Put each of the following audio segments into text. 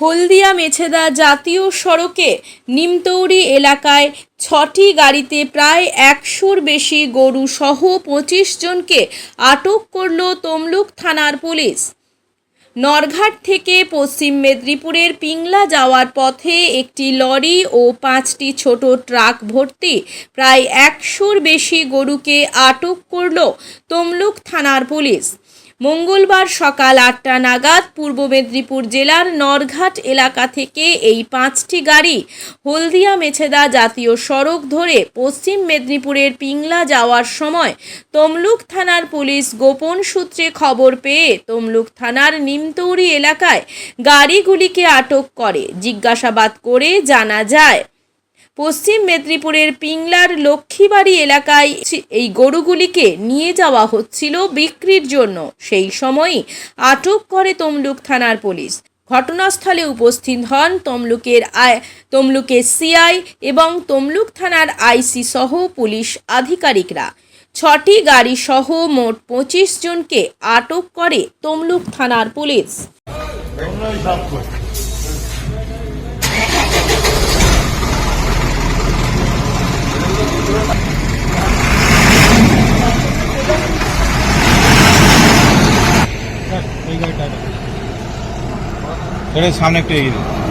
হলদিয়া মেছেদা জাতীয় সড়কে নিমতৌড়ি এলাকায় ছটি গাড়িতে প্রায় একশোর বেশি গরু সহ পঁচিশ জনকে আটক করল তমলুক থানার পুলিশ। নরঘাট থেকে পশ্চিম মেদিনীপুরের পিংলা যাওয়ার পথে একটি লরি ও পাঁচটি ছোট ট্রাক ভর্তি প্রায় একশোর বেশি গরুকে আটক করল তমলুক থানার পুলিশ। মঙ্গলবার সকাল আটটা নাগাদ পূর্ব মেদিনীপুর জেলার নরঘাট এলাকা থেকে এই পাঁচটি গাড়ি হলদিয়া মেছেদা জাতীয় সড়ক ধরে পশ্চিম মেদিনীপুরের পিংলা যাওয়ার সময় তমলুক থানার পুলিশ গোপন সূত্রে খবর পেয়ে তমলুক থানার নিমতৌড়ি এলাকায় গাড়িগুলিকে আটক করে। জিজ্ঞাসাবাদ করে জানা যায় পশ্চিম মেদিনীপুরের পিংলার লক্ষ্মীবাড়ি এলাকায় এই গরুগুলিকে নিয়ে যাওয়া হচ্ছিল বিক্রির জন্য। সেই সময়ই আটক করে তমলুক থানার পুলিশ। ঘটনাস্থলে উপস্থিত হন তমলুকের আই তমলুকের সিআই এবং তমলুক থানার আইসি সহ পুলিশ আধিকারিকরা। ছটি গাড়ি সহ মোট পঁচিশ জনকে আটক করে তমলুক থানার পুলিশ। এটা সামনে একটু এগিয়ে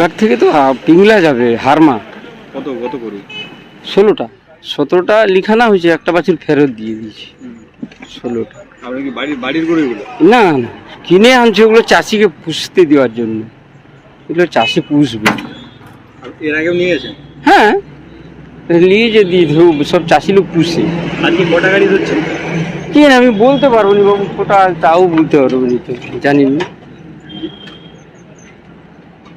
দিন। থেকে তো পিংলা যাবে হারমা। কত কত করুন ষোলোটা। সতেরোটা লিখানা হয়েছে একটা বাছুর ফেরত দিয়ে দিয়েছি। ষোলোটা। কি বাড়ির বাড়ির না না। কিনে আনছে ওগুলো চাষিকে পুষতে দেওয়ার জন্য। এগুলো চাষি পুষবে। এর আগেও নিয়ে গেছেন হ্যাঁ নিয়ে যে দিয়ে সব চাষি লোক পুষে। আজকে কটা গাড়ি ধরছেন? কি আমি বলতে পারব না বাবু কোটা তাও বলতে পারব না তো জানি না।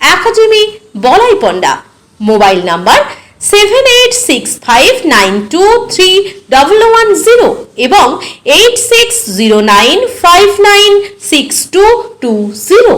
academy Balai Panda mobile number seven eight six five nine two three double one zero এবং eight six zero nine five nine six two two zero